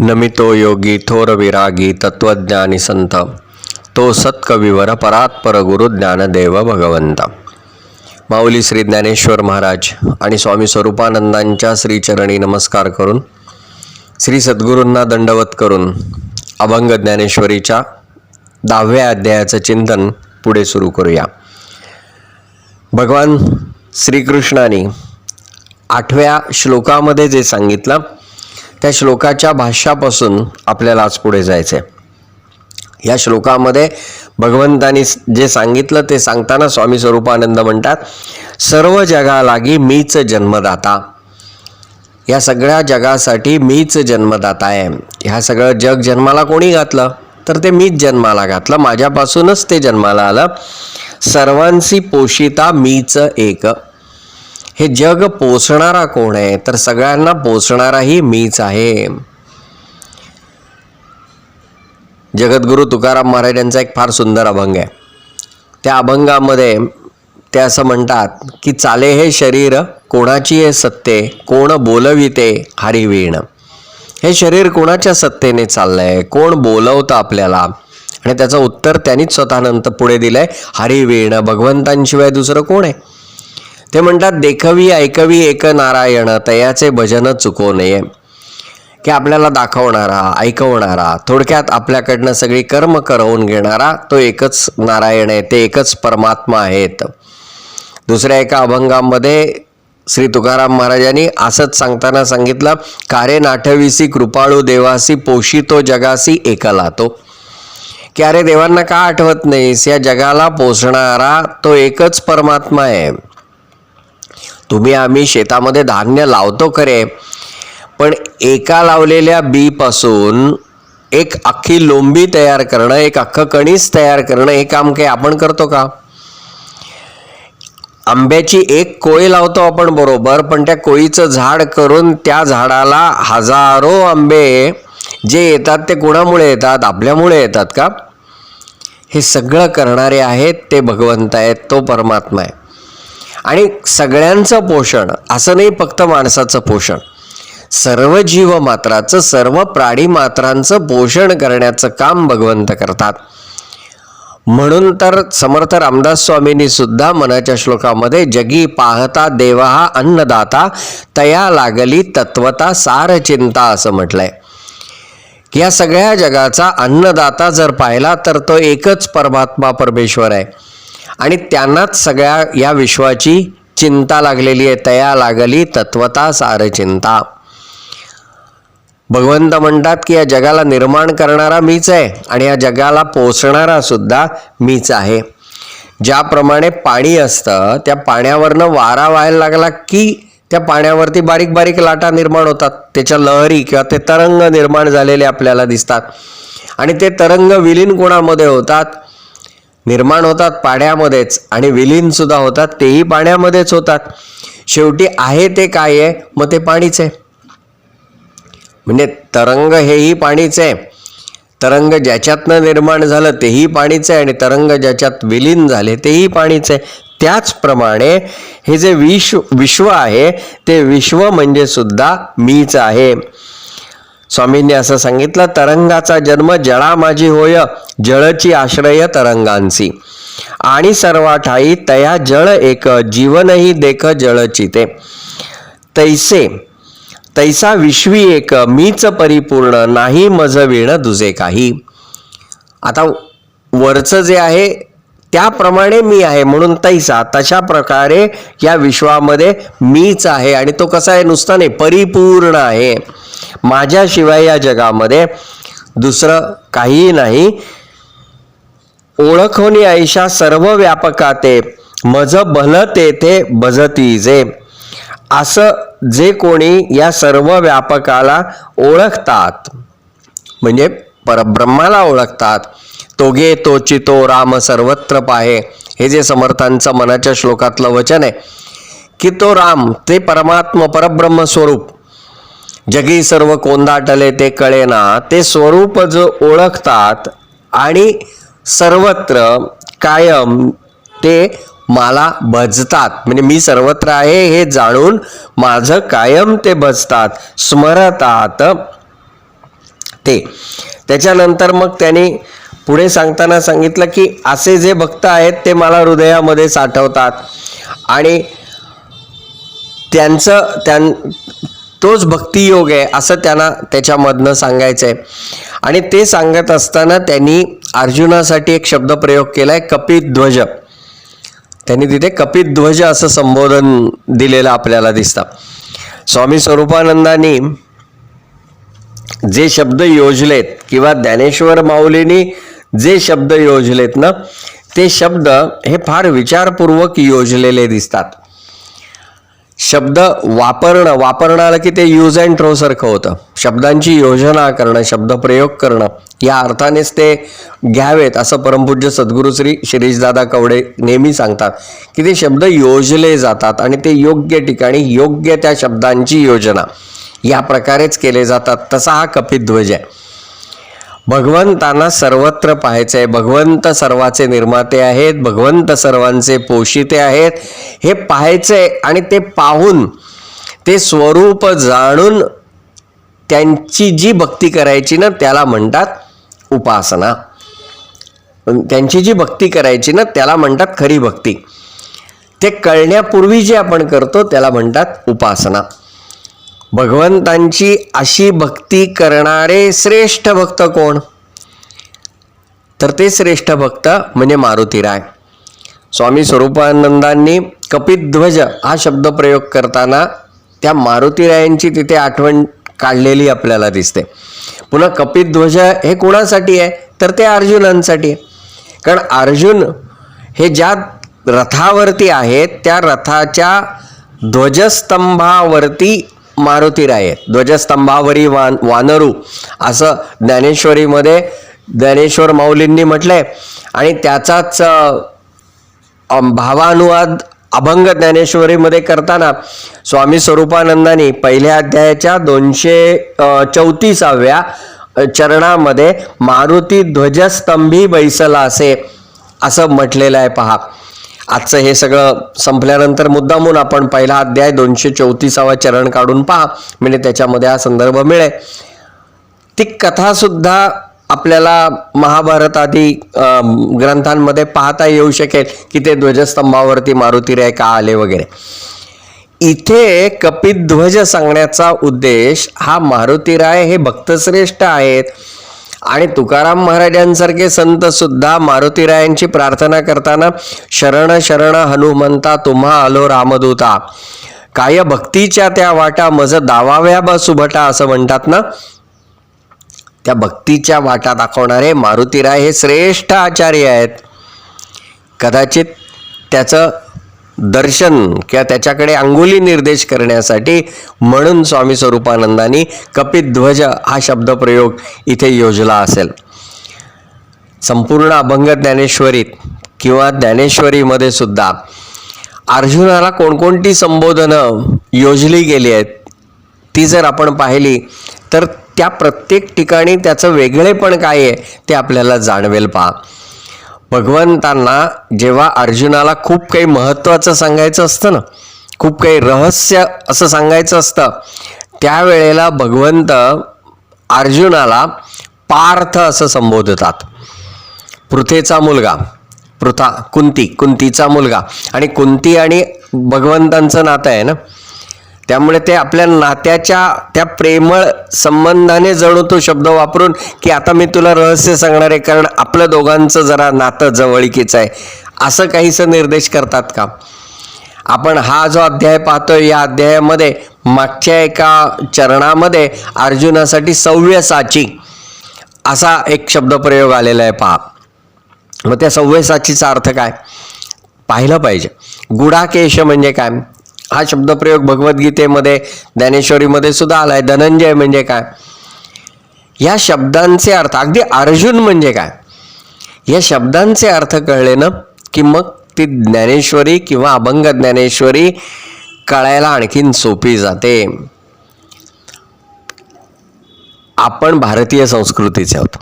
नमितो योगी थोर विरागी तत्वज्ञानी संत। तो सत्कविवर परात्पर गुरु ज्ञानदेव भगवंत। माऊली श्री ज्ञानेश्वर महाराज आणि स्वामी स्वरूपानंदांच्या श्रीचरणी नमस्कार करून श्री सद्गुरूंना दंडवत करून अभंग ज्ञानेश्वरीच्या दहाव्या अध्यायाचं चिंतन पुढे सुरू करूया. भगवान श्रीकृष्णाने आठव्या श्लोकामध्ये जे सांगितलं त्या श्लोकाच्या भाष्यापासून आपल्याला आज पुढे जायचं आहे या श्लोकामध्ये भगवंतानी जे सांगितलं ते सांगताना स्वामी स्वरूपानंद म्हणतात सर्व जगालागी मीच जन्मदाता. या सगळ्या जगासाठी मीच जन्मदाता आहे. ह्या सगळं जग जन्माला कोणी घातलं? तर ते मीच जन्माला घातलं. माझ्यापासूनच ते जन्माला आलं. सर्वांशी पोषिता मीच एक. हे जग पोचणारा कोण आहे? तर सगळ्यांना पोचणाराही मीच आहे. जगद्गुरु तुकाराम महाराज यांचा एक फार सुंदर अभंग आहे. त्या अभंगामध्ये ते असं म्हणतात की चाले हे शरीर कोणाची हे सत्ते? कोण बोलविते हरिवीण हे शरीर कोणाच्या सत्तेने चाललंय? कोण बोलवतं आपल्याला? आणि त्याचं उत्तर त्यांनीच स्वतः नंतर पुढे दिलंय हरिवीण भगवंतांशिवाय दुसरं कोण आहे? ते म्हणतात देखवी ऐकवी एक नारायण तयाचे भजन चुको नये. की आपल्याला दाखवणारा ऐकवणारा थोडक्यात आपल्याकडनं सगळी कर्म करवून घेणारा तो एकच नारायण आहे ते एकच परमात्मा आहेत. दुसऱ्या एका अभंगामध्ये श्री तुकाराम महाराजांनी असंच सांगताना सांगितलं कारे नाठविसी कृपाळू देवासी पोषितो जगासी एकला तो की अरे देवांना का आठवत नाहीस या जगाला पोचणारा तो एकच परमात्मा आहे. तुम्ही आम्ही शेतामध्ये धान्य लावतो खरे पण एका लावलेल्या बीपासून एक अख्खी लोंबी तयार करणं एक अख्खं कणीस तयार करणं हे काम काही आपण करतो का? आंब्याची एक कोळी लावतो आपण बरोबर पण त्या कोळीचं झाड करून त्या झाडाला हजारो आंबे जे येतात ते कोणामुळे येतात? आपल्यामुळे येतात का? हे सगळं करणारे आहेत ते भगवंत आहेत तो परमात्मा आहे. आणि सगळ्यांचं पोषण असं नाही फक्त माणसाचं पोषण. सर्व जीव मात्राचं सर्व प्राणी मात्रांचं पोषण करण्याचं काम भगवंत करतात. म्हणून तर समर्थ रामदास स्वामींनी सुद्धा मनाच्या श्लोकामध्ये जगी पाहता देवा हा अन्नदाता तया लागली तत्वता सार चिंता असं म्हटलंय. या सगळ्या जगाचा अन्नदाता जर पाहिला तर तो एकच परमात्मा परमेश्वर आहे. आणि त्यांनाच सगळ्या या विश्वाची चिंता लागलेली आहे तया लागली तत्वता सार चिंता. भगवंत म्हणतात की या जगाला निर्माण करणारा मीच आहे आणि या जगाला पोचणारा सुद्धा मीच आहे. ज्याप्रमाणे पाणी असतं त्या पाण्यावरनं वारा व्हायला लागला की त्या पाण्यावरती बारीक बारीक लाटा निर्माण होतात. त्याच्या लहरी किंवा ते तरंग निर्माण झालेले आपल्याला दिसतात. आणि ते तरंग विलीन कोणामध्ये होतात? निर्माण होतात पाण्यामध्येच आणि विलीन सुद्धा होतात. तेही पाण्यामध्येच होतात. शेवटी आहे ते काय आहे? मग ते पाणीच आहे. म्हणजे तरंग हेही पाणीच आहे. तरंग ज्याच्यातनं निर्माण झालं तेही पाणीच आहे आणि तरंग ज्याच्यात विलीन झाले तेही पाणीच आहे. त्याचप्रमाणे हे जे विश्व विश्व आहे ते विश्व म्हणजे सुद्धा मीच आहे. स्वामींनी असं सांगितलं तरंगाचा जन्म जळा माझी होय जळची आश्रय तरंगांसी. आणि सर्वा ठाई तया जळ एक जीवनही देख जळची ते. तैसे तैसा विश्वी एक मीच परिपूर्ण नाही मज विण दुजे काही. आता वरचं जे आहे त्याप्रमाणे मी आहे म्हणून तैसा तशा प्रकारे या विश्वामध्ये मीच आहे आणि तो कसा आहे नुसता नाही परिपूर्ण आहे. माझ्याशिवाय या जगामध्ये दुसरं काहीही नाही. ओळखोनी आयुष्या सर्व व्यापकाते मज भल तेथे भजती जे असं जे कोणी या सर्व व्यापकाला ओळखतात म्हणजे परब्रह्माला ओळखतात तोगे तोची तो राम सर्वत्र पाहे. हे जे समर्थांचं मनाच्या श्लोकातलं वचन आहे की तो राम ते परमात्म परब्रह्म स्वरूप. जगी सर्व कोंदाटले ते कळेना ते स्वरूप जो ओळखतात आणि सर्वत्र कायम ते मला भजतात. म्हणजे मी सर्वत्र आहे हे जाणून माझं कायम ते भजतात स्मरतात ते. त्याच्यानंतर मग त्यांनी पुढे सांगताना सांगितलं की असे जे भक्त आहेत ते मला हृदयामध्ये साठवतात. आणि त्यांचं त्यां तोच भक्तियोग आहे असं त्यांना त्याच्यामधनं सांगायचं आहे आणि ते सांगत असताना त्यांनी अर्जुनासाठी एक शब्दप्रयोग केला आहे कपित ध्वज त्यांनी तिथे कपित ध्वज असं संबोधन दिलेलं आपल्याला दिसतं. स्वामी स्वरूपानंदांनी जे शब्द योजलेत किंवा ज्ञानेश्वर माऊलींनी जे शब्द योजलेत ना ते शब्द हे फार विचारपूर्वक योजलेले दिसतात. शब्द वापरणं वापरणं आलं की ते यूज अँड थ्रो सारखं होतं. शब्दांची योजना करणं शब्दप्रयोग करणं या अर्थानेच ते घ्यावेत असं परमपूज्य सद्गुरू श्री शिरीषदादा कवडे नेहमी सांगतात की ते शब्द योजले जातात आणि ते योग्य ठिकाणी योग्य त्या शब्दांची योजना या प्रकारेच केले जातात. तसा हा कपित ध्वज आहे. भगवंतांना सर्वत्र पाहायचं आहे भगवंत सर्वाचे निर्माते आहेत भगवंत सर्वांचे पोषिते आहेत. हे पाहायचं आहे आणि ते पाहून ते स्वरूप जाणून त्यांची जी भक्ती करायची ना त्याला म्हणतात उपासना. त्यांची जी भक्ती करायची ना त्याला म्हणतात खरी भक्ती. ते कळण्यापूर्वी जे आपण करतो त्याला म्हणतात उपासना. भगवंतांची अशी भक्ती करणारे श्रेष्ठ भक्त कोण? तर ते श्रेष्ठ भक्त म्हणजे मारुतीराय स्वामी स्वरूपानंदांनी कपिध्वज हा शब्द प्रयोग करताना त्या मारुतीरायांची तिथे आठवण काढलेली आपल्याला दिसते. पुन्हा कपिध्वज हे कोणासाठी आहे? तर ते अर्जुनांसाठी आहे. कारण अर्जुन हे ज्या रथावरती आहेत त्या रथाच्या ध्वजस्तंभावरती मारुतीराय आहेत ध्वजस्तंभावरी वान वानरू असं ज्ञानेश्वरीमध्ये ज्ञानेश्वर माऊलींनी म्हटलंय. आणि त्याचाच भावानुवाद अभंग ज्ञानेश्वरीमध्ये करताना स्वामी स्वरूपानंदांनी पहिल्या अध्यायाच्या दोनशे चौतीसाव्या चरणामध्ये मारुती ध्वजस्तंभी बैसला असे असं म्हटलेलं आहे पहा. आजचं हे सगळं संपल्यानंतर मुद्दामून आपण पहिला अध्याय दोनशे चौतीसावा चरण काढून पहा. म्हणजे त्याच्यामध्ये हा संदर्भ मिळेल. ती कथासुद्धा आपल्याला महाभारत आदी ग्रंथांमध्ये पाहता येऊ शकेल की ते ध्वजस्तंभावरती मारुतीराय का आले वगैरे. इथे कपिध्वज सांगण्याचा उद्देश हा मारुतीराय हे भक्तश्रेष्ठ आहेत. आणि तुकाराम महाराजांसारखे संत सुद्धा मारुतीरायांची प्रार्थना करताना शरण शरण हनुमंता तुम्हा आलो रामदूता. काय भक्तीच्या त्या वाटा मज दावाव्या बसुभटा सुभटा असं म्हणतात ना? त्या भक्तीच्या वाटा दाखवणारे मारुतीराय हे श्रेष्ठ आचार्य आहेत. कदाचित त्याचं दर्शन किंवा त्याच्याकडे अंगुली निर्देश करण्यासाठी म्हणून स्वामी स्वरूपानंदांनी कपिध्वज हा शब्दप्रयोग इथे योजला असेल. संपूर्ण अभंग ज्ञानेश्वरीत किंवा ज्ञानेश्वरीमध्ये सुद्धा अर्जुनाला कोणकोणती संबोधनं योजली गेली आहेत ती जर आपण पाहिली तर त्या प्रत्येक ठिकाणी त्याचं वेगळेपण काय आहे ते आपल्याला जाणवेल पहा. भगवंतांना जेव्हा अर्जुनाला खूप काही महत्त्वाचं सांगायचं असतं ना खूप काही रहस्य असं सांगायचं असतं त्यावेळेला भगवंत अर्जुनाला पार्थ असं संबोधतात. पृथेचा मुलगा पृथा कुंती कुंतीचा मुलगा. आणि कुंती आणि भगवंतांचं नातं आहे ना त्यामुळे ते आपल्या नात्याच्या त्या प्रेमळ संबंधाने जणू तो शब्द वापरून की आता मी तुला रहस्य सांगणार आहे कारण आपलं दोघांचं जरा नातं जवळकीचं आहे. असं काहीसं निर्देश करतात का? आपण हा जो अध्याय पाहतोय या अध्यायामध्ये मागच्या एका चरणामध्ये अर्जुनासाठी सव्यसाची असा एक शब्दप्रयोग आलेला आहे पहा. मग त्या सव्यसाचीचा अर्थ काय? पाहिलं पाहिजे. गुडाकेश म्हणजे काय? हा शब्दप्रयोग भगवद्गीतेमध्ये ज्ञानेश्वरीमध्ये सुद्धा आलाय. धनंजय म्हणजे काय? या शब्दांचे अर्थ अगदी अर्जुन म्हणजे काय? या शब्दांचे अर्थ कळले ना की मग ती ज्ञानेश्वरी किंवा अभंग ज्ञानेश्वरी कळायला आणखीन सोपी जाते. आपण भारतीय संस्कृतीचे आहोत.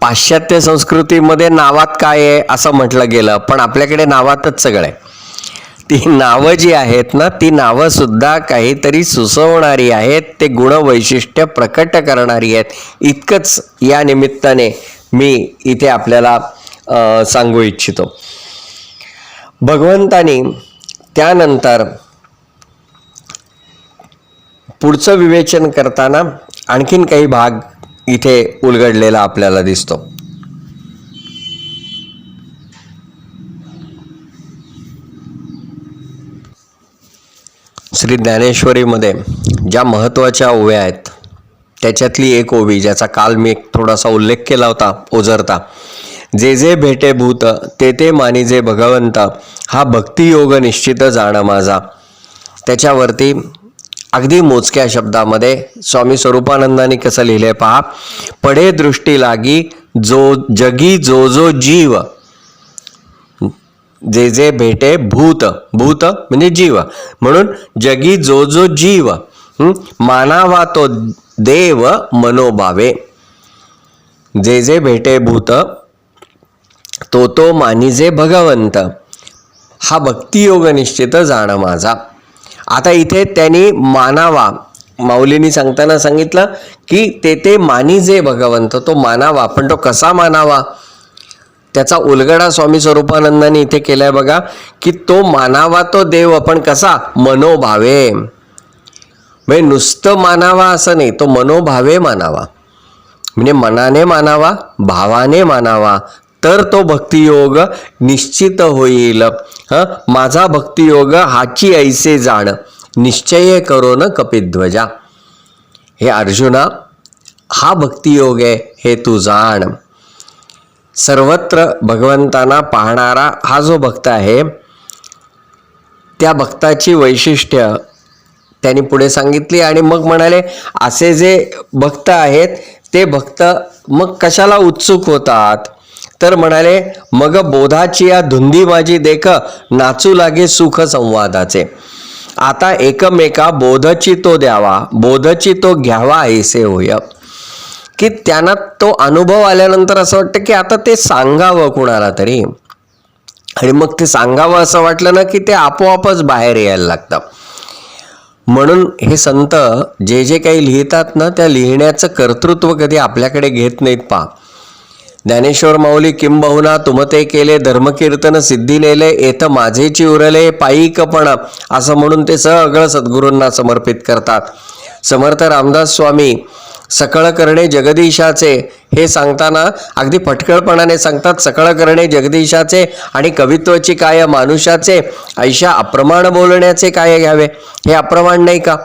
पाश्चात्य संस्कृतीमध्ये नावात काय आहे असं म्हटलं गेलं पण आपल्याकडे नावातच सगळं आहे. ती नावं जी आहेत ना ती नावं सुद्धा काहीतरी सुचवणारी आहेत ते गुणवैशिष्ट्य प्रकट करणारी आहेत. इतकंच या निमित्ताने मी इथे आपल्याला सांगू इच्छितो. भगवंतानी त्यानंतर पुढचं विवेचन करताना आणखीन काही भाग इथे उलगडलेला आपल्याला दिसतो. श्री ज्ञानेश्वरीमध्ये ज्या महत्त्वाच्या ओव्या आहेत त्याच्यातली एक ओवी ज्याचा काल मी एक थोडासा उल्लेख केला होता ओझरता. जे जे भेटे भूत ते ते मानिजे भगवंत हा भक्तियोग निश्चित जाण माझा. त्याच्यावरती अगदी मोजक्या शब्दामध्ये स्वामी स्वरूपानंदांनी कसं लिहिलंय पहा पडे दृष्टी लागी जो जगी जो जो जीव. जे जे भेटे भूत भूत म्हणजे जीव. म्हणून जगी जो जो जीव मानावा तो देव मनोभावे. जे जे भेटे भूत तो तो मानिजे भगवंत. हा भक्तियोग निश्चित जाणं माझा. आता इथे त्यांनी मानावा माऊलींनी सांगताना सांगितलं की ते ते मानिजे भगवंत तो मानावा. पण तो कसा मानावा? त्याचा उलगडा स्वामी स्वरूपानंदांनी इथे केलाय बघा की तो मानावा तो देव आपण कसा? मनोभावे. म्हणजे नुसतं मानावा असं नाही तो मनोभावे मानावा. म्हणजे मनाने मानावा भावाने मानावा तर तो भक्तियोग निश्चित होईल. हं? माझा भक्तियोग हाची ऐसे जाण निश्चय करो न कपिध्वजा. हे अर्जुना हा भक्तियोग आहे हे तू जाण. सर्वत्र भगवंतांना पाहणारा हा जो भक्त आहे त्या भक्ताची वैशिष्ट्य त्यांनी पुढे सांगितली आणि मग म्हणाले असे जे भक्त आहेत ते भक्त मग कशाला उत्सुक होतात? तर म्हणाले मग बोधाची या धुंदी माझी देख नाचू लागे सुख संवादाचे. आता एकमेका बोधची तो द्यावा बोधची तो घ्यावा ऐसे होय. की त्यांना तो अनुभव आल्यानंतर असं वाटतं की आता ते सांगावं कुणाला तरी. आणि मग ते सांगावं असं वाटलं ना की ते आपोआपच बाहेर यायला लागतं. म्हणून हे संत जे जे काही लिहितात ना त्या लिहिण्याचं कर्तृत्व कधी आपल्याकडे घेत नाहीत पा ज्ञानेश्वर माऊली किंबहुना तुमते केले धर्मकीर्तन सिद्धी नेले येत माझेची उरले पायिकपण असं म्हणून ते सगळं सद्गुरूंना समर्पित करतात. समर्थ रामदास स्वामी सकळ करणे जगदीशाचे हे सांगताना अगदी फटकळपणाने सांगतात सकळ करणे जगदीशाचे आणि कवित्वाची काय मानुषाचे ऐशा अप्रमाण बोलण्याचे काय घ्यावे? हे अप्रमाण नाही का?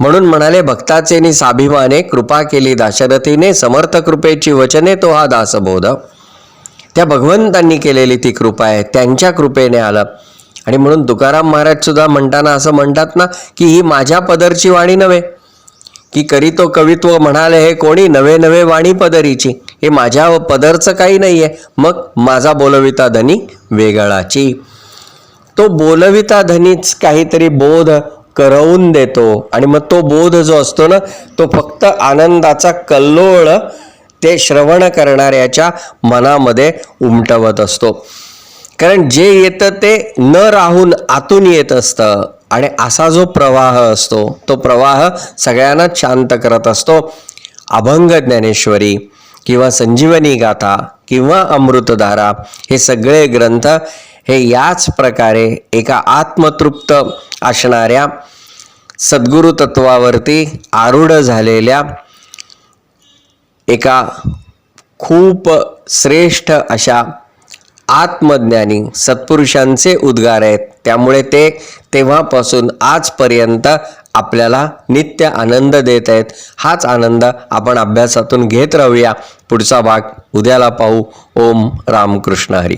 म्हणून म्हणाले भक्ताचे नि साभिमाने कृपा केली दाशरथीने समर्थ कृपेची वचने तो हा दासबोध. त्या भगवंतांनी केलेली ती कृपा आहे त्यांच्या कृपेने आलं. आणि म्हणून तुकाराम महाराज सुद्धा म्हणताना असं म्हणतात ना की ही माझ्या पदरची वाणी नव्हे. की करीतो कवित्व म्हणाले हे कोणी नवे नवे वाणी पदरीची? हे माझ्या पदरचं काही नाही आहे मग माझा बोलविता धनी वेगळाची. तो बोलविता धनीच काहीतरी बोध करवून देतो. आणि मग तो बोध जो असतो ना तो फक्त आनंदाचा कल्लोळ ते श्रवण करणाऱ्याच्या मनामध्ये उमटवत असतो. कारण जे येतं ते न राहून आतून येत असतं. आणि असा जो प्रवाह असतो तो प्रवाह सगळ्यांनाच शांत करत असतो. अभंग ज्ञानेश्वरी किंवा संजीवनी गाथा किंवा अमृतधारा हे सगळे ग्रंथ हे याच प्रकारे एका आत्मतृप्त असणाऱ्या सद्गुरु तत्वावरती आरूढ झालेल्या एका खूप श्रेष्ठ अशा आत्मज्ञानी सत्पुरुषांचे उद्गार आहेत. त्यामुळे ते तेव्हापासून आजपर्यंत आपल्याला नित्य आनंद देत आहेत. हाच आनंद आपण अभ्यासातून घेत राहूया. पुढचा भाग उद्याला पाहू. ओम रामकृष्ण हरी.